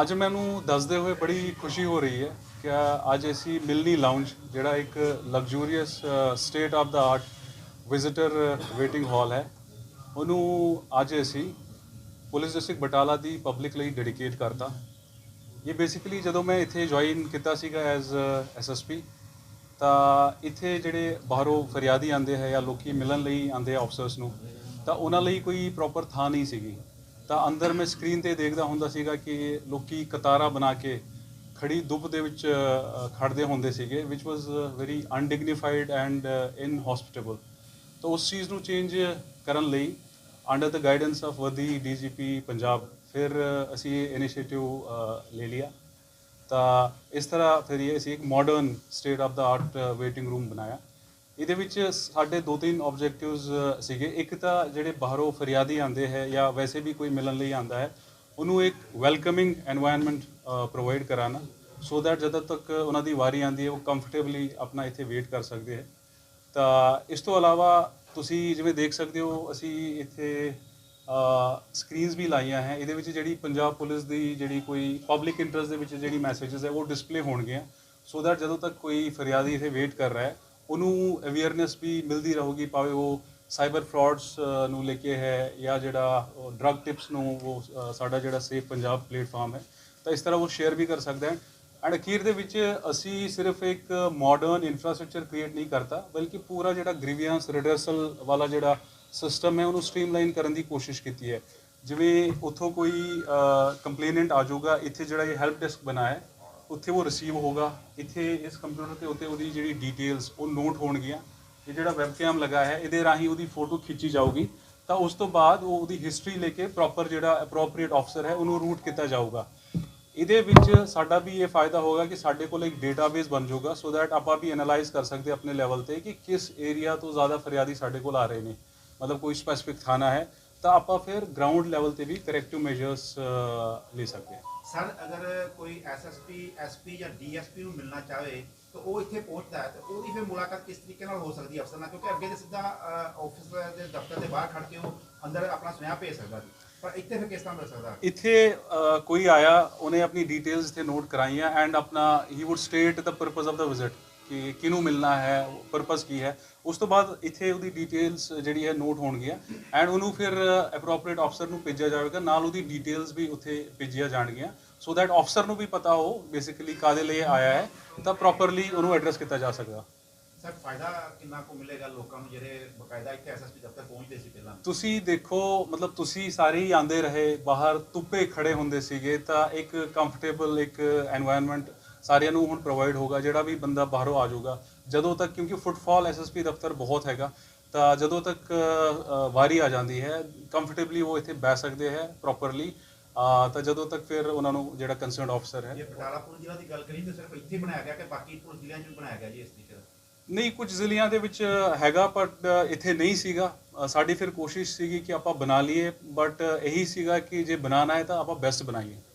ਅੱਜ ਮੈਨੂੰ ਦੱਸਦੇ ਹੋਏ ਬੜੀ ਖੁਸ਼ੀ ਹੋ ਰਹੀ ਹੈ ਕਿ ਅੱਜ ਅਸੀਂ ਮਿਲਨੀ ਲਾਉਂਜ ਜਿਹੜਾ ਇੱਕ luxurious state of the art visitor waiting hall ਹੈ। ਉਹਨੂੰ ਅੱਜ ਅਸੀਂ ਪੁਲਿਸ ਡਿਸਟ੍ਰਿਕਟ ਬਟਾਲਾ ਦੀ ਪਬਲਿਕ ਲਈ ਡੈਡੀਕੇਟ ਕਰਤਾ। ਇਹ ਬੇਸਿਕਲੀ ਜਦੋਂ ਮੈਂ ਇੱਥੇ ਜੁਆਇਨ ਕੀਤਾ ਸੀਗਾ ਐਜ਼ ਐਸਐਸਪੀ ਤਾਂ ਇੱਥੇ ਜਿਹੜੇ ਬਾਹਰੋਂ ਫਰਿਆਦੀ ਆਉਂਦੇ ਹੈ ਜਾਂ ਲੋਕੀ ਮਿਲਣ ਲਈ ਆਉਂਦੇ ਆ ਅਫਸਰਸ ਨੂੰ, ਤਾਂ ਉਹਨਾਂ ਲਈ ਕੋਈ ਪ੍ਰੋਪਰ ਥਾਂ ਨਹੀਂ ਸੀਗੀ। ਤਾਂ ਅੰਦਰ ਮੈਂ ਸਕਰੀਨ ਤੇ ਦੇਖਦਾ ਹੁੰਦਾ ਸੀਗਾ ਕਿ ਲੋਕੀ ਕਤਾਰਾਂ ਬਣਾ ਕੇ ਖੜੀ ਧੁੱਪ ਦੇ ਵਿੱਚ ਅ, ਖੜਦੇ ਹੁੰਦੇ ਸੀਗੇ ਵਿਚ ਵਾਸ ਵੈਰੀ ਅਨਡਿਗਨੀਫਾਈਡ ਐਂਡ ਇਨਹੋਸਪਿਟੇਬਲ ਤਾਂ ਉਸ ਚੀਜ਼ ਨੂੰ ਚੇਂਜ ਕਰਨ ਲਈ ਅੰਡਰ ਦ ਗਾਈਡੈਂਸ ਆਫ ਵਦੀ ਡੀਜੀਪੀ ਪੰਜਾਬ ਫਿਰ ਅਸੀਂ ਇਹ ਇਨੀਸ਼ੀਏਟਿਵ ਲੈ ਲਿਆ। ਤਾਂ ਇਸ ਤਰ੍ਹਾਂ ਫਿਰ ਇਹ ਅਸੀਂ ਇੱਕ modern state of the art waiting room ਬਣਾਇਆ। ਇਹਦੇ ਵਿੱਚ ਸਾਡੇ ਦੋ ਤਿੰਨ ਆਬਜੈਕਟਿਵਸ ਸੀਗੇ। ਇੱਕ ਤਾਂ ਜਿਹੜੇ ਬਾਹਰੋਂ ਫਰਿਆਦੀ ਆਉਂਦੇ ਹੈ ਜਾਂ ਵੈਸੇ ਵੀ ਕੋਈ ਮਿਲਣ ਲਈ ਆਉਂਦਾ ਹੈ, ਉਹਨੂੰ ਇੱਕ ਵੈਲਕਮਿੰਗ এনवायरमेंट ਪ੍ਰੋਵਾਈਡ ਕਰਾਣਾ ਸੋ ਥੈਟ ਜਦੋਂ ਤੱਕ ਉਹਨਾਂ ਦੀ ਵਾਰੀ ਆਂਦੀ ਹੈ, ਉਹ ਕੰਫਰਟੇਬਲੀ ਆਪਣਾ ਇੱਥੇ ਵੇਟ ਕਰ ਸਕਦੇ ਹੈ। ਤਾਂ ਇਸ ਤੋਂ ਇਲਾਵਾ ਤੁਸੀਂ ਜਿਵੇਂ ਦੇਖ ਸਕਦੇ ਹੋ, ਅਸੀਂ ਇੱਥੇ ਸਕਰੀਨਸ ਵੀ ਲਾਈਆਂ ਹੈ। ਇਹਦੇ ਵਿੱਚ ਜਿਹੜੀ ਪੰਜਾਬ ਪੁਲਿਸ ਦੀ ਜਿਹੜੀ ਕੋਈ ਪਬਲਿਕ ਇੰਟਰਸਟ ਦੇ ਵਿੱਚ ਜਿਹੜੀ ਮੈਸੇजेस ਹੈ, ਉਹ ਡਿਸਪਲੇ ਹੋਣਗੇ ਸੋ ਥੈਟ ਜਦੋਂ ਤੱਕ ਕੋਈ ਫਰਿਆਦੀ ਇੱਥੇ ਵੇਟ ਕਰ ਰਿਹਾ ਹੈ ਉਹਨੂੰ ਅਵੇਅਰਨੈਸ ਵੀ ਮਿਲਦੀ ਰਹੂਗੀ, ਭਾਵੇਂ ਉਹ ਸਾਈਬਰ ਫਰਾਡਸ ਨੂੰ ਲੈ ਕੇ ਹੈ ਜਾਂ ਜਿਹੜਾ ਡਰੱਗ ਟਿਪਸ ਨੂੰ ਉਹ ਸਾਡਾ ਜਿਹੜਾ ਸੇਫ ਪੰਜਾਬ ਪਲੇਟਫਾਰਮ ਹੈ, ਤਾਂ ਇਸ ਤਰ੍ਹਾਂ ਉਹ ਸ਼ੇਅਰ ਵੀ ਕਰ ਸਕਦਾ ਹੈ। ਐਂਡ ਅਖੀਰ ਦੇ ਵਿੱਚ ਅਸੀਂ ਸਿਰਫ ਇੱਕ ਮਾਡਰਨ ਇਨਫਰਾਸਟ੍ਰਕਚਰ ਕ੍ਰੀਏਟ ਨਹੀਂ ਕਰਤਾ, ਬਲਕਿ ਪੂਰਾ ਜਿਹੜਾ ਗ੍ਰੀਵੀਅੰਸ ਰਿਡਰਸਲ ਵਾਲਾ ਜਿਹੜਾ ਸਿਸਟਮ ਹੈ, ਉਹਨੂੰ ਸਟ੍ਰੀਮਲਾਈਨ ਕਰਨ ਦੀ ਕੋਸ਼ਿਸ਼ ਕੀਤੀ ਹੈ। ਜਿਵੇਂ ਉੱਥੋਂ ਕੋਈ ਕੰਪਲੇਨੈਂਟ ਆ ਜਾਊਗਾ, ਇੱਥੇ ਜਿਹੜਾ ਇਹ ਹੈਲਪ ਡੈਸਕ ਬਣਾਇਆ ਉੱਥੇ ਉਹ ਰਿਸੀਵ ਹੋਗਾ ਇੱਥੇ ਇਸ ਕੰਪਿਊਟਰ ਤੇ ਉੱਤੇ ਉਹਦੀ ਜਿਹੜੀ ਡਿਟੇਲਸ ਉਹ ਨੋਟ ਹੋਣਗੀਆਂ। ਇਹ ਜਿਹੜਾ ਵੈਬਕੈਮ ਲੱਗਾ ਹੈ, ਇਹਦੇ ਰਾਹੀਂ ਉਹਦੀ ਫੋਟੋ ਖਿੱਚੀ ਜਾਊਗੀ। ਤਾਂ ਉਸ ਤੋਂ ਬਾਅਦ ਉਹ ਉਹਦੀ ਹਿਸਟਰੀ ਲੈ ਕੇ ਪ੍ਰੋਪਰ ਜਿਹੜਾ ਅਪਰੋਪਰੀਏਟ ਅਫਸਰ ਹੈ, ਉਹਨੂੰ ਰੂਟ ਕੀਤਾ ਜਾਊਗਾ। ਇਹਦੇ ਵਿੱਚ ਸਾਡਾ ਵੀ ਇਹ ਫਾਇਦਾ ਹੋਗਾ ਕਿ ਸਾਡੇ ਕੋਲ ਇੱਕ ਡੇਟਾਬੇਸ ਬਣ ਜਾਊਗਾ ਸੋ ਦੈਟ ਆਪਾਂ ਵੀ ਐਨਾਲਾਈਜ਼ ਕਰ ਸਕਦੇ ਆਪਣੇ ਲੈਵਲ ਤੇ ਕਿ ਕਿਸ ਏਰੀਆ ਤੋਂ ਜ਼ਿਆਦਾ ਫਰਿਆਦੀ ਸਾਡੇ ਕੋਲ ਆ ਰਹੇ ਨੇ। ਮਤਲਬ ਕੋਈ ਸਪੈਸਿਫਿਕ ਥਾਣਾ ਹੈ ਤਾਂ ਆਪਾਂ ਫਿਰ ਗਰਾਊਂਡ ਲੈਵਲ ਤੇ ਵੀ ਕਰੈਕਟਿਵ ਮੈਜਰਸ ਲੈ ਸਕਦੇ ਹਾਂ। ਸਰ ਅਗਰ ਕੋਈ ਐਸਐਸਪੀ ਐਸਪੀ ਜਾਂ ਡੀਐਸਪੀ ਨੂੰ ਮਿਲਣਾ ਚਾਹੇ ਤਾਂ ਉਹ ਇੱਥੇ ਪਹੁੰਚਦਾ ਹੈ ਤੇ ਉਹਦੀ ਫਿਰ ਮੁਲਾਕਾਤ ਕਿਸ ਤਰੀਕੇ ਨਾਲ ਹੋ ਸਕਦੀ ਹੈ ਅਫਸਰ ਨਾਲ? ਕਿਉਂਕਿ ਅੱਗੇ ਤੇ ਸਿੱਧਾ ਆਫਿਸ ਦੇ ਦਫ਼ਤਰ ਦੇ ਬਾਹਰ ਖੜ ਕੇ ਉਹ ਅੰਦਰ ਆਪਣਾ ਸੁਨੇਹਾ ਭੇਜ ਸਕਦਾ ਸੀ ਪਰ ਇੱਥੇ ਫਿਰ ਕਿਸ ਤਰ੍ਹਾਂ ਮਿਲ ਸਕਦਾ? ਇੱਥੇ ਕੋਈ ਆਇਆ ਉਹਨੇ ਆਪਣੀ ਡਿਟੇਲਸ ਇੱਥੇ ਨੋਟ ਕਰਾਈਆਂ ਐਂਡ ਆਪਣਾ ਹੀ would state the purpose of the visit ਕਿ ਕਿਹਨੂੰ ਮਿਲਣਾ ਹੈ ਪਰਪਸ ਕੀ ਹੈ ਉਸ ਤੋਂ ਬਾਅਦ ਇੱਥੇ ਉਹਦੀ ਡਿਟੇਲਸ ਜਿਹੜੀ ਹੈ ਨੋਟ ਹੋਣਗੀਆਂ ਐਂਡ ਉਹਨੂੰ ਫਿਰ ਐਪਰੋਪਰੀਏਟ ਅਫਸਰ ਨੂੰ ਭੇਜਿਆ ਜਾਵੇਗਾ ਨਾਲ ਉਹਦੀ ਡਿਟੇਲਸ ਵੀ ਉੱਥੇ ਭੇਜੀਆਂ ਜਾਣਗੀਆਂ ਸੋ ਦੈਟ ਅਫਸਰ ਨੂੰ ਵੀ ਪਤਾ ਹੋ ਬੇਸਿਕਲੀ ਕਾਦੇ ਲਈ ਆਇਆ ਹੈ ਤਾਂ ਪ੍ਰੋਪਰਲੀ ਉਹਨੂੰ ਐਡਰੈਸ ਕੀਤਾ ਜਾ ਸਕਦਾ। ਸਰ ਫਾਇਦਾ ਕੁ ਮਿਲੇਗਾ ਲੋਕਾਂ ਨੂੰ ਜਿਹੜੇ ਤੁਸੀਂ ਦੇਖੋ ਮਤਲਬ ਤੁਸੀਂ ਸਾਰੇ ਹੀ ਆਂਦੇ ਰਹੇ ਬਾਹਰ ਧੁੱਪੇ ਖੜੇ ਹੁੰਦੇ ਸੀਗੇ ਤਾਂ ਇੱਕ ਕੰਫਰਟੇਬਲ ਇੱਕ ਐਨਵਾਇਰਨਮੈਂਟ ਸਾਰਿਆਂ ਨੂੰ ਹੁਣ ਪ੍ਰੋਵਾਈਡ ਹੋਗਾ ਜਿਹੜਾ ਵੀ ਬੰਦਾ ਬਾਹਰੋਂ ਆ ਜਾਊਗਾ। ਜਦੋਂ ਤੱਕ ਕਿਉਂਕਿ ਫੁੱਟਫਾਲ ਐਸਐਸਪੀ ਦਫ਼ਤਰ ਬਹੁਤ ਹੈਗਾ ਤਾਂ ਜਦੋਂ ਤੱਕ ਵਾਰੀ ਆ ਜਾਂਦੀ ਹੈ ਕੰਫਰਟੇਬਲੀ ਉਹ ਇੱਥੇ ਬਹਿ ਸਕਦੇ ਹੈ ਪ੍ਰੋਪਰਲੀ ਤਾਂ ਜਦੋਂ ਤੱਕ ਫਿਰ ਉਹਨਾਂ ਨੂੰ ਜਿਹੜਾ ਕੰਸਰਨਡ ਆਫਸਰ ਹੈ। ਜੇ ਪੁਲਿਸ ਜ਼ਿਲ੍ਹਾ ਦੀ ਗੱਲ ਕਰੀ ਤਾਂ ਸਿਰਫ ਇੱਥੇ ਬਣਾਇਆ ਗਿਆ ਕਿ ਬਾਕੀ ਪੁਲਿਸ ਜ਼ਿਲ੍ਹਿਆਂ 'ਚ ਵੀ ਬਣਾਇਆ ਗਿਆ ਜੀ ਇਸ ਤਰੀਕੇ ਦਾ ਨਹੀਂ ਕੁਝ ਜ਼ਿਲ੍ਹਿਆਂ ਦੇ ਵਿੱਚ ਹੈਗਾ ਬਟ ਇੱਥੇ ਨਹੀਂ ਸੀਗਾ। ਸਾਡੀ ਫਿਰ ਕੋਸ਼ਿਸ਼ ਸੀਗੀ ਕਿ ਆਪਾਂ ਬਣਾ ਲਈਏ ਬਟ ਇਹੀ ਸੀਗਾ ਕਿ ਜੇ ਬਣਾਉਣਾ ਹੈ ਤਾਂ ਆਪਾਂ ਬੈਸਟ ਬਣਾਈਏ।